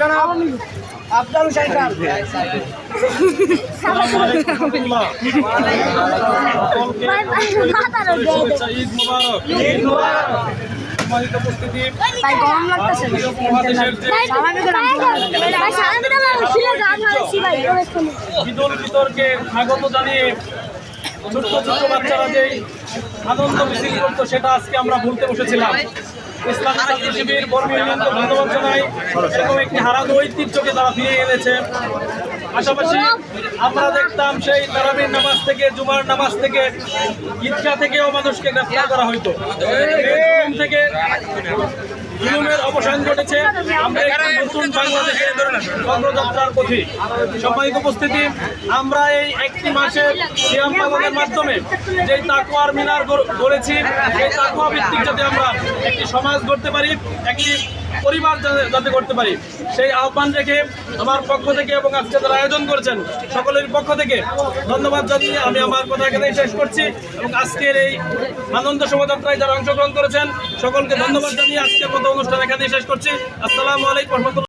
জনাব আফজাল হোসেন খান। শুভেচ্ছা, ঈদ মুবারক। সম্মানিত উপস্থিতি মহাদেশের যে ঈদুল ফিতরকে স্বাগত জানিয়ে ছোট্ট ছোট্ট বাচ্চারা যেই আনন্দ মিছিল করতো সেটা আজকে আমরা ভুলতে বসেছিলাম। ইসলামী ছাত্র একটি হারানো ঐতিহ্যকে তারা এনেছে। পাশাপাশি আমরা দেখতাম সেই তারাবির নামাজ থেকে, জুমার নামাজ থেকে, ঈদগাহ থেকেও মানুষকে গ্রেফতার করা হইতো। থেকে অবসান ঘটেছে আমরা একটি নতুন বাংলাদেশের পথে সম্মানিত উপস্থিতি। আমরা এই একটি মাসের সিয়াম পালনের মাধ্যমে যে তাকুয়ার মিনার গড়েছি, সেই তাকুয়া ভিত্তিক যাতে আমরা একটি সমাজ গড়তে পারি, একটি পরিবার যাতে করতে পারি। সেই আহ্বান রেখে আমার পক্ষ থেকে এবং আজকে যারা আয়োজন করেছেন, সকলের পক্ষ থেকে ধন্যবাদ জানিয়ে আমি আমার কথা এখানেই শেষ করছি এবং আজকের এই আনন্দ শোভাযাত্রায় যারা অংশগ্রহণ করেছেন, সকলকে ধন্যবাদ জানিয়ে আজকের মতো অনুষ্ঠান এখানেই শেষ করছি। আসসালামু আলাইকুম